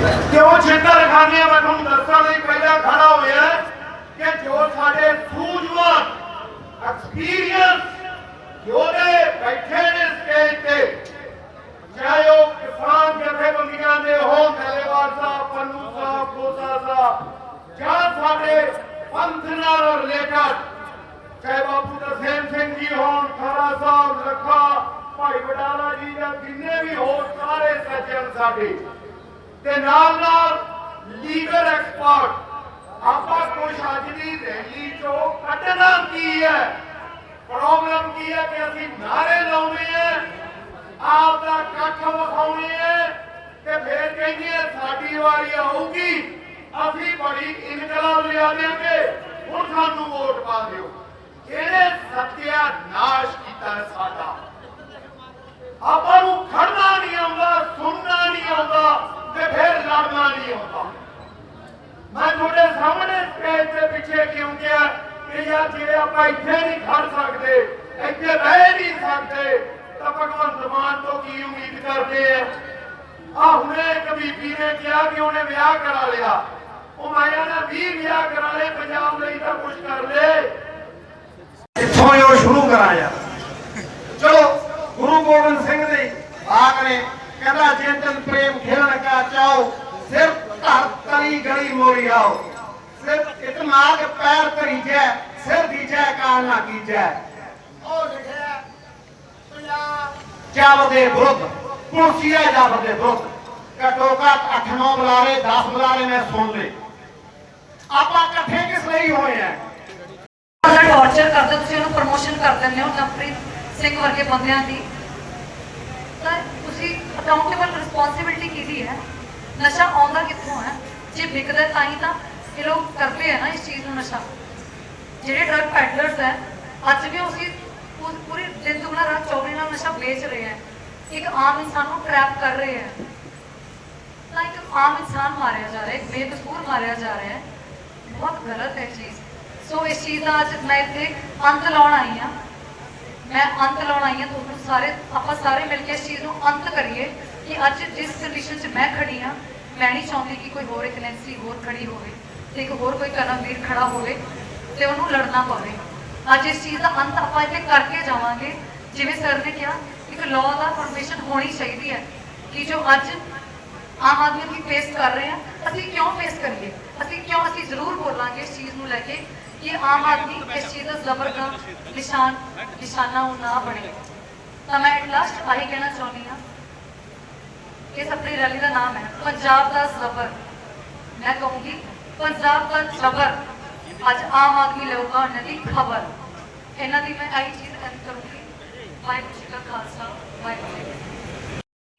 ਕਿਉਂ ਛਿੱਤਰ ਖਾਣੇ ਆ? ਮੈਂ ਤੁਹਾਨੂੰ ਦੱਸਣ ਲਈ ਪਹਿਲਾਂ ਖੜਾ ਹੋਇਆ ਕਿ ਜੋ ਸਾਡੇ ਸੂਝਵਾਨ ਐਕਸਪੀਰੀਅੰਸ ਯੋਧੇ ਬੈਠੇ ਨੇ ਸਟੇਜ ਤੇ, ਚਾਹੇ ਉਹ ਕਿਸਾਨ ਜਥੇਬੰਦੀਆਂ ਦੇ ਹੋਣ ਥੈਲੇਵਾਲ ਸਾਹਿਬ, ਪੰਨੂ ਸਾਹਿਬ ਖੋਸਾ ਸਾਹਿਬ, ਜਾਂ ਸਾਡੇ ਪੰਥ ਨਾਲ ਰਿਲੇਟਡ ਚਾਹੇ ਬਾਪੂ ਦਸੇਮ ਸਿੰਘ ਜੀ ਹੋਣ ਖਾਰਾ ਸਾਹਿਬ ਲੱਖਾ ਭਾਈ ਵਡਾਲਾ ਜੀ ਜਾਂ ਜਿੰਨੇ ਵੀ ਹੋਰ ਸਾਰੇ ਸੱਜਣ ਸਾਡੇ ਤੇ ਨਾਲ ਨਾਲ ਲੀਗਲ ਐਕਸਪਰਟ, ਆਪਾਂ ਕੁਝ ਅੱਜ ਦੀ ਰੈਲੀ ਚੋਂ ਕੱਢਣਾ ਕੀ ਹੈ? ਪ੍ਰੋਬਲਮ ਕੀ ਹੈ ਕਿ ਅਸੀਂ ਨਾਰੇ ਲਾਉਣੇ ਆ ਆਪ ਦਾ ਕੱਖ ਵਿਖਾਉਣੇ ਆ ਤੇ ਫਿਰ ਕਹਿੰਦੇ ਸਾਡੀ ਵਾਰੀ ਆਊਗੀ, ਅਸੀਂ ਬੜੀ ਇਨਕਲਾਬ ਲਿਆ ਦੇਾਂਗੇ ਹੁਣ ਸਾਨੂੰ ਵੋਟ ਪਾ ਦਿਓ। ਇਹਨੇ ਸੱਤਿਆ ਨਾਸ਼ ਕੀਤਾ ਸਾਡਾ। ਆਪਾਂ ਨੂੰ ਖੜਨਾ ਨਹੀਂ ਆਉਂਦਾ ਸੁਣਨਾ ਨਹੀਂ ਆਉਂਦਾ ਤੇ ਫਿਰ ਲੜਨਾ ਨਹੀਂ ਆਉਂਦਾ ਮੈਂ ਤੁਹਾਡੇ ਸਾਹਮਣੇ ਸਟੇਜ ਦੇ ਪਿੱਛੇ ਕਿਉਂ ਗਿਆ? ਕਿ ਯਾਰ ਜੇ ਆਪਾਂ ਇੱਥੇ ਨਹੀਂ ਖੜ ਸਕਦੇ, ਇੱਥੇ ਬਹਿ ਨਹੀਂ ਸਕਦੇ, ਤਾਂ ਭਗਵੰਤ ਮਾਨ ਤੋਂ ਕੀ ਉਮੀਦ ਕਰਦੇ ਆ? ਆ ਹੁਣੇ ਇੱਕ ਬੀਬੀ ਨੇ ਕਿਹਾ ਕਿ ਉਹਨੇ ਵਿਆਹ ਕਰਾ ਲਿਆ। ਉਹ ਮਾਇਆ ਨੇ 20 ਵਿਆਹ ਕਰਾ ਲਏ ਪੰਜਾਬ ਲਈ ਤਾਂ ਕੁਝ ਕਰ ਲੈ। ਇੱਥੋਂ ਹੀ ਉਹ ਸ਼ੁਰੂ ਕਰਾਇਆ। ਚਲੋ, ਗੁਰੂ ਗੋਬਿੰਦ ਸਿੰਘ ਜੀ ਆਖ ਨੇ ਕਹਿੰਦਾ, ਜੇ ਤਨ ਪ੍ਰੇਮ ਖੇਲਣ ਕਾ ਚਾਓ ਸਿਰ ਧਰ ਤਲੀ ਗਲੀ ਮੋਰੀ ਆਓ। ਸਿਰ ਇਤਮਾਗ ਪੈਰ ਧਰੀ ਜੈ ਸਿਰ ਦੀਜੈ ਕਾਲ ਨਾ ਕੀਜੈ। ਉਹ ਲਿਖਿਆ ਪੰਜਾਬ। ਜਾਬ ਦੇ ਵਿਰੁੱਧ ਕੁਰਸੀਆ ਜਾਬ ਦੇ ਵਿਰੁੱਧ ਘਟੋ ਘੱਟ 8-9 ਬੁਲਾਰੇ 10 ਬੁਲਾਰੇ ਮੈਂ ਸੁਣ ਲਏ। ਆਪਾਂ ਇਕੱਠੇ ਕਿਸ ਲਈ ਹੋਏ ਆ? ਟੌਰਚਰ ਕਰਦੇ ਤੁਸੀਂ ਉਹਨੂੰ ਪ੍ਰਮੋਸ਼ਨ ਕਰ ਦਿੰਦੇ ਹੋ ਨਵਪ੍ਰੀਤ ਸਿੰਘ ਵਰਗੇ ਬੰਦਿਆਂ ਦੀ। ਤਾਂ ਤੁਸੀਂ ਅਕਾਊਂਟੇਬਲ ਰਿਸਪੌਂਸਿਬਿਲਟੀ ਕਿਹਦੀ ਹੈ? ਨਸ਼ਾ ਆਉਂਦਾ ਕਿੱਥੋਂ ਹੈ? ਜੇ ਵਿਕਦਾ ਤਾਂ ਹੀ ਤਾਂ ਇਹ ਲੋਕ ਕਰਦੇ ਆ ਨਾ ਇਸ ਚੀਜ਼ ਨੂੰ ਨਸ਼ਾ। ਜਿਹੜੇ ਡਰਗ ਪੈਡਲਰਸ ਹੈ ਅੱਜ ਵੀ ਉਸੇ ਪੂਰੀ ਦਿਨ ਦੁਗਣਾ ਰਾਤ ਚੌਵੀ ਨਾਲ ਨਸ਼ਾ ਵੇਚ ਰਹੇ ਹੈ ਇੱਕ ਆਮ ਇਨਸਾਨ ਨੂੰ ਟਰੈਪ ਕਰ ਰਹੇ ਹੈ ਤਾਂ ਆਮ ਇਨਸਾਨ ਮਾਰਿਆ ਜਾ ਰਿਹਾ ਹੈ ਬੇਕਸੂਰ ਮਾਰਿਆ ਜਾ ਰਿਹਾ। ਹੈ ਬਹੁਤ ਗਲਤ ਹੈ ਚੀਜ਼। ਸੋ ਇਸ ਚੀਜ਼ ਦਾ ਅੱਜ ਮੈਂ ਇੱਥੇ ਅੰਤ ਲਾਉਣ ਆਈ ਹਾਂ। ਮੈਂ ਅੰਤ ਲਾਉਣ ਆਈ ਹਾਂ ਤੁਹਾਨੂੰ ਸਾਰੇ, ਆਪਾਂ ਸਾਰੇ ਮਿਲ ਕੇ ਇਸ ਚੀਜ਼ ਨੂੰ ਅੰਤ ਕਰੀਏ ਕਿ ਅੱਜ ਜਿਸ ਕੰਡੀਸ਼ਨ 'ਚ ਮੈਂ ਖੜੀ ਹਾਂ, ਮੈਂ ਨਹੀਂ ਚਾਹੁੰਦੀ ਕਿ ਕੋਈ ਹੋਰ ਇੱਕ ਨੈਂਸੀ ਹੋਰ ਖੜੀ ਹੋਵੇ। ਇੱਕ ਹੋਰ ਕੋਈ ਕਰਮਵੀਰ ਖੜਾ ਹੋਵੇ ਤੇ ਉਹਨੂੰ ਲੜਨਾ ਪਵੇ। ਅੱਜ ਇਸ ਚੀਜ਼ ਦਾ ਅੰਤ ਆਪਾਂ ਇੱਥੇ ਕਰਕੇ ਜਾਵਾਂਗੇ। ਜਿਵੇਂ ਸਰ ਨੇ ਕਿਹਾ ਇੱਕ ਲਾਅ ਦਾ ਫਾਰਮੇਸ਼ਨ ਹੋਣੀ ਚਾਹੀਦੀ ਹੈ ਕਿ ਜੋ ਅੱਜ ਆਮ ਆਦਮੀ ਵੀ ਫੇਸ ਕਰ ਰਹੇ ਹਾਂ ਅਸੀਂ ਕਿਉਂ ਫੇਸ ਕਰੀਏ? ਅਸੀਂ ਕਿਉਂ ਅਸੀਂ ਜ਼ਰੂਰ ਬੋਲਾਂਗੇ ਇਸ ਚੀਜ਼ ਨੂੰ ਲੈ ਕੇ ਕਿ ਆਮ ਆਦਮੀ ਇਸ ਚੀਜ਼ ਦਾ ਜ਼ਬਰ ਦਾ ਨਿਸ਼ਾਨ ਨਿਸ਼ਾਨਾ ਉਹ ਨਾ ਬਣੇ। ਤਾਂ ਮੈਂ ਐਟ ਲਾਸਟ ਆਹੀ ਕਹਿਣਾ ਚਾਹੁੰਦੀ ਹਾਂ ਕਿ ਇਸ ਆਪਣੀ ਰੈਲੀ ਦਾ ਨਾਮ ਹੈ ਪੰਜਾਬ ਦਾ ਜ਼ਬਰ। ਮੈਂ ਕਹੂੰਗੀ ਪੰਜਾਬ ਦਾ ਜ਼ਬਰ ਅੱਜ ਆਮ ਆਦਮੀ ਲਊਗਾ ਦੀ ਖਬਰ। ਇਹਨਾਂ ਦੀ ਮੈਂ ਆਹੀ ਚੀਜ਼ ਐਂਡ ਕਰੂੰਗੀ। ਵਾਹਿਗੁਰੂ ਜੀ ਕਾ ਖਾਲਸਾ, ਵਾਹਿਗੁਰੂ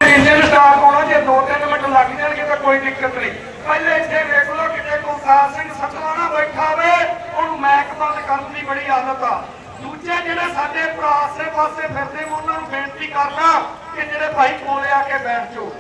ਇੰਜਨ ਸਟਾਰਟ ਹੋਣਾ ਜੇ 2-3 ਮਿੰਟ ਲੱਗ ਜਾਣਗੇ ਤਾਂ ਕੋਈ ਦਿੱਕਤ ਨਹੀਂ। ਪਹਿਲੇ ਇੱਥੇ ਵੇਖ ਲਓ ਕਿਤੇ ਕੁਲਤਾਰ ਸਿੰਘ ਸਤਵਾਣਾ ਬੈਠਾ ਵੇ। ਉਹਨੂੰ ਮੈਕ ਬੰਦ ਕਰਨ ਦੀ ਬੜੀ ਆਦਤ ਆ। ਦੂਜੇ ਜਿਹੜੇ ਸਾਡੇ ਭਰਾ ਆਸੇ ਪਾਸੇ ਫਿਰਦੇ ਉਹਨਾਂ ਨੂੰ ਬੇਨਤੀ ਕਰਨਾ ਕਿ ਜਿਹੜੇ ਭਾਈ ਕੋਲੇ ਆ ਕੇ ਬੈਠ ਜਾਓ।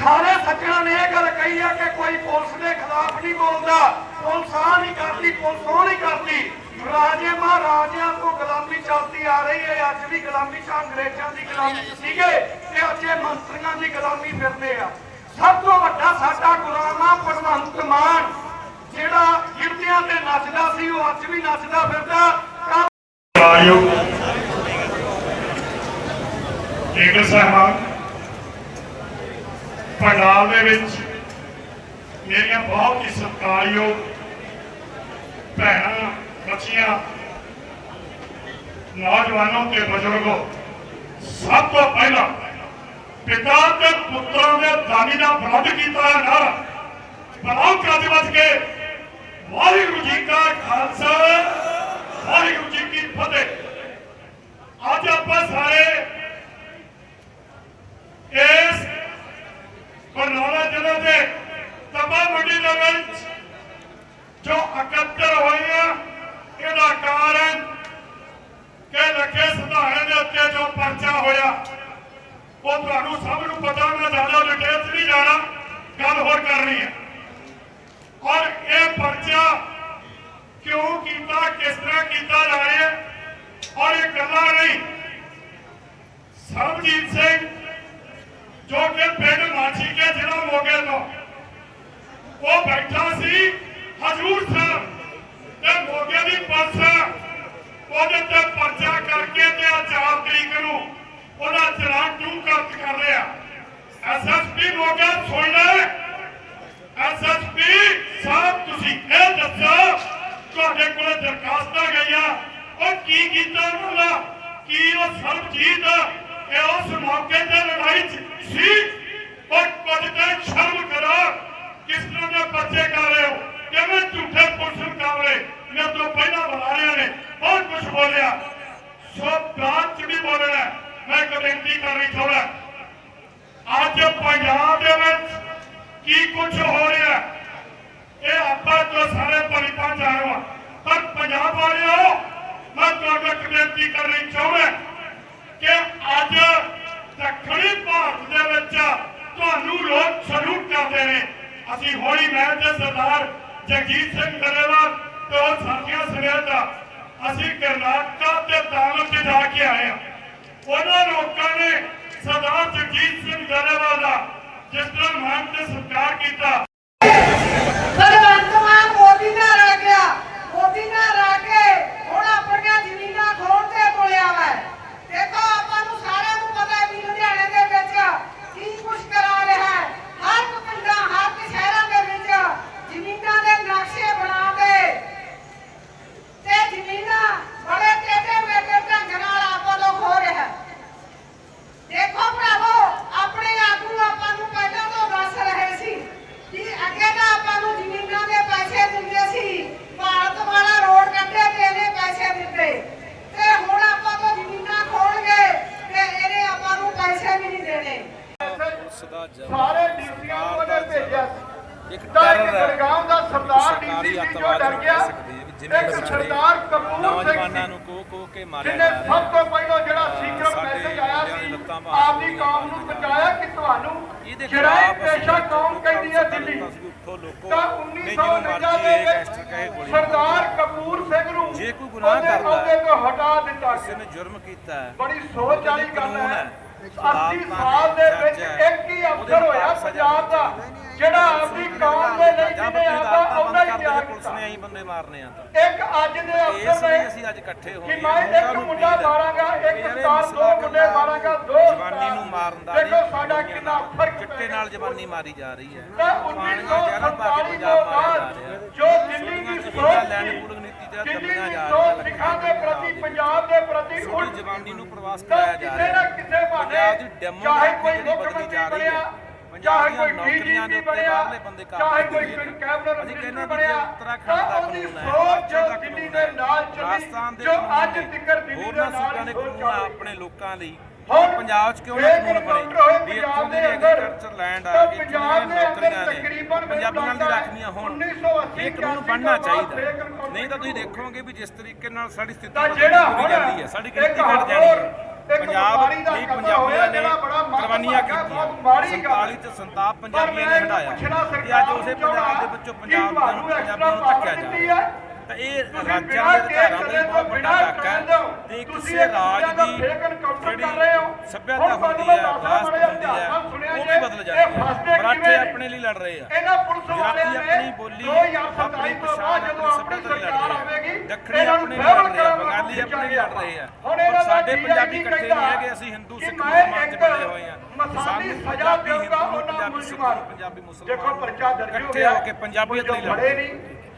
ਸਾਰੇ ਸੱਜਣਾਂ ਨੇ ਇਹ ਗੱਲ ਕਹੀ ਆ ਕਿ ਕੋਈ ਪੁਲਿਸ ਦੇ ਖਿਲਾਫ ਨਹੀਂ ਬੋਲਦਾ। ਪੁਲਿਸ ਆ ਨਹੀਂ ਕਰਦੀ, ਪੁਲਿਸ ਉਹ ਨਹੀਂ ਕਰਦੀ। ਰਾਜੇ ਮਹਾਰਾਜਿਆਂ ਤੋਂ ਗੁਲਾਮੀ ਚੱਲਦੀ ਆ ਰਹੀ ਹੈ। ਅੱਜ ਵੀ ਗੁਲਾਮੀ ਚ ਅੰਗਰੇਜ਼ਾਂ ਦੀ ਗੁਲਾਮੀ ਸੀਗੇ ਤੇ ਅੱਜ ਇਹ ਮੰਤਰੀਆਂ ਦੀ ਗੁਲਾਮੀ ਫਿਰਦੇ ਆ। ਸਭ ਤੋਂ ਵੱਡਾ ਸਾਡਾ ਗੁਲਾਮ ਆ ਭਗਵੰਤ ਮਾਨ, ਜਿਹੜਾ ਗਿਰਦਿਆਂ ਤੇ ਨੱਚਦਾ ਸੀ, ਉਹ ਅੱਜ ਵੀ ਨੱਚਦਾ ਫਿਰਦਾ। ਕੱਲ੍ਹ ਆਯੋਗ ਸਾਹਿਬਾਨ ਪੰਡਾਲ ਦੇ ਵਿੱਚ ਮੇਰੀਆਂ ਬਹੁਤ ਹੀ ਸਤਿਕਾਰਯੋਗ ਭੈਣਾਂ, ਬੱਚੀਆਂ, ਨੌਜਵਾਨੋਂ ਤੇ ਬਜ਼ੁਰਗੋ, ਸਭ ਤੋਂ ਪਹਿਲਾਂ ਪਿਤਾ ਤੇ ਪੁੱਤਰਾਂ ਦੇ ਦਾਨੀ ਦਾ ਵਿਰੋਧ ਕੀਤਾ ਹੈ ਨਾ ਬਲਾਉ ਕੱਜ ਵੱਜ ਕੇ ਵਾਹਿਗੁਰੂ ਜੀ ਕਾ ਖਾਲਸਾ ਵਾਹਿਗੁਰੂ ਜੀ ਕੀ ਫਤਿਹ ਅੱਜ ਆਪਾਂ ਸਾਰੇ ਇਸ ਬਰਨਾਲਾ ਜ਼ਿਲ੍ਹੇ ਦੇ ਤਬਾ ਮੰਡੀ ਦੇ ਵਿੱਚ ਜੋ ਇਕੱਤਰ ਹੋਏ ਆ ਇਹਦਾ ਕਾਰਨ ਕਿ ਲੱਗੇ ਸੁਧਾਰਨ ਦੇ ਉੱਤੇ ਜੋ ਪਰਚਾ ਹੋਇਆ ਉਹ ਤੁਹਾਨੂੰ ਸਭ ਨੂੰ ਪਤਾ ਮੈਂ ਜ਼ਿਆਦਾ ਡਿਟੇਲ 'ਚ ਨਹੀਂ ਜਾਣਾ ਗੱਲ ਹੋਰ ਕਰਨੀ ਹੈ ਔਰ ਇਹ ਪਰਚਾ ਕਿਉਂ ਕੀਤਾ ਕਿਸ ਤਰ੍ਹਾਂ ਕੀਤਾ ਜਾ ਰਿਹਾ ਹੈ ਔਰ ਇਹ ਗੱਲਾਂ ਨਹੀਂ ਸਰਬਜੀਤ ਸਿੰਘ, ਜੋ ਕਿ ਪਿੰਡ ਮਾਛੀ ਕੇ ਜ਼ਿਲ੍ਹਾ ਮੋਗੇ ਤੋਂ। ਉਹ ਬੈਠਾ ਸੀ, ਹਜੂਰ ਸਾਹਿਬ ਤੇ ਮੋਗੇ ਦੀ ਬੱਸ। ਉਹਦੇ ਤੇ ਪਰਚਾ ਕਰਕੇ ਤੇ ਆ 4 ਤਰੀਕ ਨੂੰ ਉਹਦਾ ਚਲਾਨ ਕਿਉਂ ਕੱਟ ਕਰ ਰਿਹਾ। ਐਸਐਸਪੀ ਮੋਗਾ, ਸੁਣ ਲੈ। ਐਸਐਸਪੀ ਸਾਹਿਬ, ਤੁਸੀਂ ਇਹ ਦੱਸੋ, ਤੁਹਾਡੇ ਕੋਲ ਦਰਖਾਸਤਾਂ ਗਈਆਂ। ਉਹ ਕੀ ਕੀਤਾ ਉਹਨਾਂ ਦਾ? ਕੀ ਉਹ ਸਰਬਜੀਤ ਇਹ ਉਸ ਮੌਕੇ ਤੇ ਲੜਾਈ 'ਚ ਸੀ। ਉਹ ਕੁਝ ਤਾਂ ਸ਼ਰਮ ਕਰੋ। ਕਿਸ ਤਰ੍ਹਾਂ ਦੇ ਬੱਚੇ ਕਰ ਰਹੇ ਹੋ? ਕਿਵੇਂ ਝੂਠੇ ਪੁਲਿਸ ਮੁਕਾਬਲੇ ਮੇਰੇ ਤੋਂ ਪਹਿਲਾਂ ਬੁਲਾਰਿਆਂ ਨੇ। ਬਹੁਤ ਕੁਝ ਬੋਲਿਆ। ਸੋ ਬਾਤ ਚ ਵੀ ਬੋਲਣਾ ਮੈਂ ਇੱਕ ਬੇਨਤੀ ਕਰ ਰਹੀ ਅੱਜ ਪੰਜਾਬ ਦੇ ਵਿੱਚ ਕੀ ਕੁਝ ਹੋ ਰਿਹਾ ਇਹ ਆਪਾਂ ਤੋਂ ਸਾਰੇ ਪਰਿਪੰਚ ਆਏ ਹਾਂ ਪਰ ਪੰਜਾਬ ਵਾਲਿਓ, ਮੈਂ ਤੁਹਾਨੂੰ ਇੱਕ ਬੇਨਤੀ ਕਰਨੀ ਚਾਹੁੰਦਾ ਕਿ ਅੱਜ ਦੱਖਣੀ ਭਾਰਤ ਦੇ ਵਿੱਚ ਤੁਹਾਨੂੰ ਲੋਕ ਸਲੂਟ ਕਰਦੇ ਨੇ। ਅਸੀਂ ਹੋਲੀ ਮਹਿਲ ਦੇ ਸਰਦਾਰ ਜਗਜੀਤ ਸਿੰਘ ਗਰੇਵਾਲ ਤੇ ਉਹ ਸਾਥੀਆਂ ਸਮੇਤ ਅਸੀਂ ਕਰਨਾਟਕਾ ਤੇ ਤਾਮਿਲ ਚ ਜਾ ਕੇ ਆਏ ਹਾਂ। ਉਹਨਾਂ ਲੋਕਾਂ ਨੇ ਸਰਦਾਰ ਜਗਜੀਤ ਸਿੰਘ ਗਰੇਵਾਲ ਦਾ ਜਿਸ ਤਰ੍ਹਾਂ ਮਾਨ ਤੇ ਸਤਿਕਾਰ ਕੀਤਾ ਭਗਵੰਤ ਮਾਨ ਮੋਦੀ ਨਾਲ ਰਹਿ ਗਿਆ ਮੋਦੀ ਨਾਲ ਰਹਿ ਕੇ ਹੁਣ ਆਪਣੀਆਂ ਜ਼ਮੀਨਾਂ ਖੋਣ ਤੇ ਤੁਲਿਆ ਵਾ ਦੇਖੋ ਆਪਾਂ ਨੂੰ ਸਾਰਿਆਂ ਨੂੰ ਪਤਾ ਹੈ ਵੀ ਲੁਧਿਆਣੇ ਦੇ ਵਿੱਚ ਕੀ ਕੁਝ ਕਰਾ ਰਿਹਾ ਹੈ ਹਰ ਇੱਕ ਪਿੰਡਾਂ ਹਰ ਇੱਕ ਸ਼ਹਿਰਾਂ ਦੇ ਵਿੱਚ ਜ਼ਮੀਨਾਂ ਦੇ ਨਕਸ਼ੇ ਬਣਾ ਕੇ ਤੇ ਜ਼ਮੀਨਾਂ ਬੜੇ ਟੇਢੇ ਮੇਢੇ ਢੰਗ ਨਾਲ ਆਪਾਂ ਤੋਂ ਖੋ ਰਿਹਾ ਹੈ ਦੇਖੋ ਭਰਾਵੋ ਆਪਣੇ ਆਗੂ ਆਪਾਂ ਨੂੰ ਪਹਿਲਾਂ ਤੋਂ ਦੱਸ ਰਹੇ ਸੀ ਕਿ ਅੱਗੇ ਤਾਂ ਆਪਾਂ ਨੂੰ ਜ਼ਮੀਨਾਂ ਦੇ ਪੈਸੇ ਦਿੰਦੇ ਸੀ ਭਾਰਤ ਵਾਲਾ ਰੋਡ ਕੱਢੇ ਤੇ ਇਹਨੇ ਪੈਸੇ ਦਿੱਤੇ ਤੇ ਹੁਣ ਆਪਾਂ ਤੋਂ ਜ਼ਮੀਨਾਂ ਖੋਣਗੇ ਤੇ ਇਹਨੇ ਆਪਾਂ ਨੂੰ ਪੈਸੇ ਵੀ ਨਹੀਂ ਦੇਣੇ ਸਦਾ ਜਮ ਸਾਰੇ ਡੀਸੀਆਂ ਨੂੰ ਉਹਨੇ ਭੇਜਿਆ ਸੀ ਇੱਕ ਤਾਂ ਇੱਕ ਟੈਰਰ ਹੈ ਗੁਰਗਾਮ ਦਾ ਸਰਦਾਰ ਸਰਕਾਰੀ ਡੀਸੀ ਜੋ ਅੱਤਵਾਦ ਡਰ ਨੂੰ ਗਿਆ ਕਹਿ ਸਕਦੇ ਹਾਂ ਕਪੂਰ ਸਿੰਘ ਨੌਜਵਾਨਾਂ ਨੂੰ ਕੋ ਕੋ ਕੇ ਮਾਰਿਆ ਜਿਹਨੇ ਜਾ ਰਿਹਾ। ਸਭ ਤੋਂ ਪਹਿਲਾਂ ਜਿਹੜਾ ਸਾਡੇ ਮੈਸੇਜ ਆਇਆ ਸੀ ਆਪਦੀ ਕੌਮ ਨੂੰ ਬਚਾਇਆ ਕਿ ਤੁਹਾਨੂੰ ਅਸੀਂ ਪੇਸ਼ਾ ਕੌਮ ਕਹਿੰਦੀ ਹੈ ਦਿੱਲੀ ਤਾਂ ਨਹੀਂ ਜਿਹਨੂੰ 1949 ਮਰਜ਼ੀ ਦੇ ਵਿੱਚ ਸਰਦਾਰ ਕਪੂਰ ਸਿੰਘ ਨੂੰ ਜੇ ਕੋਈ ਗੁਨਾਹ ਕਰਦਾ ਹੈ, ਤੋਂ ਹਟਾ ਦਿੱਤਾ ਕਿਸੇ ਨੇ ਜੁਰਮ ਕੀਤਾ ਹੈ ਬੜੀ ਸੋਚ ਵਾਲੀ ਗੱਲ ਹੈ। ਹੈ। 80 ਸਾਲ ਦੇ ਵਿੱਚ। ਇੱਕ ਹੀ ਅਫਸਰ ਹੋਇਆ ਪੰਜਾਬ ਦਾ। ਜਿਹੜਾ ਆਪਦੀ ਕੌਮ ਦੇ ਲਈ ਜਿਹਨੇ ਆਪਦਾ ਉਹਦਾ ਹੀ ਤਿਆਰ ਪੁਲਿਸ ਨੇ ਐਂ ਬੰਦੇ ਮਾਰਨੇ ਆ ਇੱਕ ਅੱਜ ਦੇ ਇਸ ਅਫਸਰ ਲਈ ਨੇ ਅਸੀਂ ਅੱਜ ਇਕੱਠੇ ਹੋਏ ਕਿ। ਮੈਂ ਇੱਕ ਮੁੰਡਾ ਮਾਰਾਂਗਾ ਇੱਕ ਸਟਾਰ ਦੋ ਮੁੰਡੇ ਮਾਰਾਂਗਾ ਦੋ ਜਵਾਨੀ ਨੂੰ ਮਾਰਨ ਦਾ ਦੇਖੋ ਨਹੀਂ, ਸਾਡਾ ਕਿੰਨਾ। ਫ਼ਰਕ ਚਿੱਟੇ ਨਾਲ ਜਵਾਨੀ ਮਾਰੀ ਜਾ ਰਹੀ ਹੈ। ਤਾਂ ਪਾਣੀਆਂ ਜ਼ਹਿਰਾਂ ਪਾ ਕੇ 1947 ਪੰਜਾਬ ਤੋਂ ਬਾਅਦ ਜਾ ਦਿੱਲੀ ਦੀ ਸੋਚ ਸੀ ਪੂਲਿੰਗ ਨੀਤੀ ਦਾ ਦਿੱਲੀ ਦੀ ਸੋਚ ਸਿੱਖਾਂ ਦੇ ਪ੍ਰਤੀ ਪੰਜਾਬ ਦੇ ਪ੍ਰਤੀ ਉਲਟ ਜਵਾਨੀ ਨੂੰ ਪ੍ਰਵਾਸ ਤਾਂ ਕਰਾਇਆ ਜਾ ਕਿਸੇ ਰਿਹਾ ਨਾ ਹੈ ਕਿਸੇ ਪੰਜਾਬ ਦੀ ਬਹਾਨੇ ਚਾਹੇ ਡੈਮੋਗ੍ਰਾਫੀ ਕੋਈ ਜਿਹੜੀ ਮੁੱਖ ਬਦਲੀ ਮੰਤਰੀ ਜਾ ਰਹੀ ਹੈ। ਬਣਿਆ ਚਾਹੇ ਕੋਈ ਡੀਜੀਪੀ ਬਣਿਆ ਚਾਹੇ ਕੋਈ ਮਿਨਿਸਟਰ ਵੀ ਬਣਿਆ ਤਾਂ ਉਹਦੀ ਸੋਚ ਜੋ ਦਿੱਲੀ ਦੇ ਨਾਲ ਚੱਲੀ ਜੋ ਅੱਜ ਤੱਕ ਦਿੱਲੀ ਦੇ ਨਾਲ ਸੋਚ ਆਪਣੇ ਲੋਕਾਂ ਲਈ ਪੰਜਾਬ 'ਚ ਕਿਉਂ ਨਾ ਕਾਨੂੰਨ ਬਣੇ ਵੀ ਇੱਥੋਂ ਦੇ ਐਗਰੀਕਲਚਰ ਲੈਂਡ ਆ ਗਈ ਪੰਜਾਬ ਦੇ ਅੰਦਰ ਤਕਰੀਬਨ ਪੰਜਾਬੀਆਂ ਦੀ ਰੱਖਣੀਆਂ ਹੋਣ 1980 ਇਹ ਕਾਨੂੰਨ ਬਣਨਾ ਚਾਹੀਦਾ ਨਹੀਂ ਤਾਂ ਤੁਸੀਂ ਦੇਖੋਗੇ ਵੀ ਜਿਸ ਤਰੀਕੇ ਨਾਲ ਸਾਡੀ ਸਥਿਤੀ ਹੁਣ ਜਾਂਦੀ ਹੈ ਸਾਡੀ ਗਿਣਤੀ ਘਟ ਜਾਣੀ ਹੈ। ਪੰਜਾਬ ਲਈ ਪੰਜਾਬੀਆਂ ਨੇ ਕੁਰਬਾਨੀਆਂ ਕੀਤੀਆਂ। ਗੱਲ। 47 ਚ ਸੰਤਾਪ ਪੰਜਾਬੀਆਂ ਨੇ ਹਟਾਇਆ। ਤੇ ਅੱਜ ਉਸੇ ਨੂੰ ਪੰਜਾਬ ਦੇ ਵਿੱਚੋਂ ਪੰਜਾਬ ਦੇ ਤੁਹਾਨੂੰ ਪੰਜਾਬੀਆਂ ਨੂੰ ਧੱਕਿਆ ਜਾ ਰਿਹਾ। ਤਾਂ ਇਹ ਰਾਜਾਂ ਦੇ ਕੇਸ ਦਾ ਬਹੁਤ ਵੱਡਾ ਡਾਕਾ ਹੈ। ਤੁਸੀਂ ਕਿਸੇ ਰਾਜ ਦਾ ਜਿਹੜੀ ਹੁਣ ਹੁੰਦੀ ਹੈ ਬੜਾ ਹੁੰਦੀ ਹੈ ਉਹ ਵੀ ਬਦਲ ਜਾਂਦੀ ਹੈ। ਮਰਾਠੇ? ਆਪਣੇ ਲਈ ਲੜ ਰਹੇ ਆ। ਇਹਨਾਂ ਪੁਲਿਸ ਵਾਲਿਆਂ ਗੁਜਰਾਤੀ ਨੇ ਆਪਣੀ ਬੋਲੀ 2027 ਆਪਣੀ ਪਛਾਣ ਆਪਣੀ ਆਪਣੀ ਲਈ ਲੜ ਸਰਕਾਰ ਰਹੇ ਆ। ਆਵੇਗੀ ਦੱਖਣੀ ਆਪਣੇ ਲਈ ਲੜ ਰਹੇ ਆ ਬੰਗਾਲੀ ਆਪਣੇ ਲਈ ਲੜ ਰਹੇ ਆ। ਸਾਡੇ ਪੰਜਾਬੀ ਇਕੱਠੇ ਨਹੀਂ ਹੈਗੇ ਅਸੀਂ ਹਿੰਦੂ ਸਿੱਖ ਮੁਸਲਮਾਨ ਚ ਬਣੇ ਹੋਏ ਆ। ਸਾਨੂੰ ਸਜ਼ਾ ਪੰਜਾਬੀ ਹਿੰਦੂ ਉਹਨਾਂ ਪੰਜਾਬੀ ਸਿੱਖ ਪੰਜਾਬੀ ਮੁਸਲਮਾਨ ਦੇਖੋ ਪਰਚਾ ਦਰਜ ਹੋ ਇਕੱਠੇ ਗਿਆ ਹੋ ਕੇ ਪੰਜਾਬੀਅਤ ਲਈ ਲੜਦੇ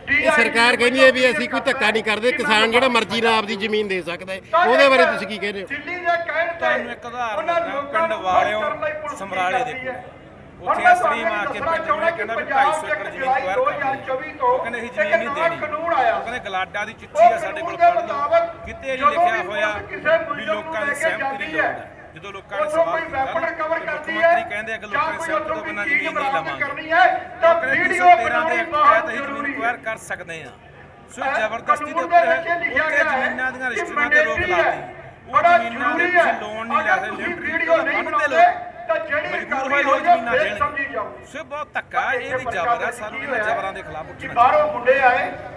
ਇਹ ਸਰਕਾਰ ਕਹਿੰਦੀ ਹੈ ਵੀ ਅਸੀਂ ਕੋਈ ਧੱਕਾ ਨਹੀਂ ਕਰਦੇ ਕਿਸਾਨ ਜਿਹੜਾ ਮਰਜ਼ੀ ਨਾਲ ਆਪਦੀ ਜ਼ਮੀਨ ਦੇ ਸਕਦਾ ਹੈ ਉਹਦੇ ਬਾਰੇ ਤੁਸੀਂ ਕੀ ਕਹਿੰਦੇ ਹੋ ਦਿੱਲੀ ਦੇ ਕਹਿਣ ਤੇ ਤੁਹਾਨੂੰ ਇੱਕ ਉਦਾਹਰਨ ਉਹਨਾਂ ਦਿੰਦਾ, ਲੋਕਾਂ ਪਿੰਡ ਨੂੰ ਵਾਲਿਓ, ਕਰਨ ਲਈ ਪੁਲਿਸ ਕੀ ਸਮਰਾਲੇ ਦੇ ਕਰਦੀ ਹੈ। ਕੋਲ। ਹੁਣ ਉੱਥੇ ਮੈਂ ਅਸਰੀਮ ਤੁਹਾਨੂੰ ਆ ਕੇ ਦੱਸਣਾ ਪਿੰਡ ਚਾਹੁੰਦਾ ਨੂੰ ਕਹਿੰਦਾ ਵੀ ਪੰਜਾਬ 250 ਏਕੜ ਚ ਜ਼ਮੀਨ ਜੁਲਾਈ acquire ਕਰ 2024 ਤੋਂ ਉਹ ਕਹਿੰਦੇ ਅਸੀਂ ਇੱਕ ਜ਼ਮੀਨ ਨਹੀਂ ਨਵਾਂ ਦੇਣੀ ਕਾਨੂੰਨ ਆਇਆ। ਉਹ ਕਹਿੰਦੇ ਗਲਾਡਾ ਦੀ ਚਿੱਠੀ ਉਹ ਆ ਸਾਡੇ ਕੋਲ ਕਾਨੂੰਨ ਦੇ ਪੜ੍ਹ ਲਓ ਮੁਤਾਬਕ ਕਿਤੇ ਨਹੀਂ ਲਿਖਿਆ ਹੋਇਆ ਵੀ ਲੋਕਾਂ ਨੂੰ ਦੀ ਸਹਿਮਤੀ ਦੀ ਜਾਂਦੀ ਹੈ। ਲੋੜ ਹੈ ਜਦੋਂ ਲੋਕਾਂ ਨੇ ਸਵਾਲ ਕੀਤਾ ਨਾ ਤੇ ਮੁੱਖ ਕਰਦੀ ਮੰਤਰੀ ਹੈ, ਕਹਿੰਦੇ ਜਾਂ ਲੋਕਾਂ ਕੋਈ ਸਹਿਮਤੀ ਤੋਂ ਬਿਨਾਂ ਜ਼ਮੀਨ ਨਹੀਂ ਲਵਾਂਗੇ ਕਰਨੀ ਹੈ ਤਾਂ ਉਹ ਕਹਿੰਦੇ ਵੀਡੀਓ 213 ਦੇ ਬਣਾਉਣੀ ਐਕਟ ਬਹੁਤ ਅਕਵਾਇਰ ਕਰ ਸਕਦੇ ਆ ਸੋ ਜ਼ਬਰਦਸਤੀ ਦੇ ਉੱਤੇ ਗਿਆ ਹੈ ਜ਼ਮੀਨਾਂ ਦੀਆਂ ਕਿ ਰਜਿਸਟਰੀਆਂ ਤੇ ਰੋਕ। ਲਾਤੀ। ਉਹ ਜ਼ਮੀਨਾਂ ਦੇ। ਤੁਸੀਂ ਲੋਨ ਨਹੀਂ ਲੈ ਤੁਸੀਂ ਲਿਮਟ ਵੀਡੀਓ ਨਹੀਂ ਬਣਾਉਂਦੇ ਤਾਂ ਜਿਹੜੀ ਕਾਰਵਾਈ ਹੋਈ ਜ਼ਮੀਨਾਂ ਦੇਣਗੇ ਸਮਝੀ ਜਾਓ। ਸੋ ਬਹੁਤ ਧੱਕਾ ਇਹ ਵੀ ਜ਼ਬਰ ਹੈ ਸਾਨੂੰ ਇਹਨਾਂ ਜ਼ਬਰਾਂ ਦੇ ਖਿਲਾਫ ਉੱਠਣਾ ਬਾਹਰੋਂ ਮੁੰਡੇ ਆਏ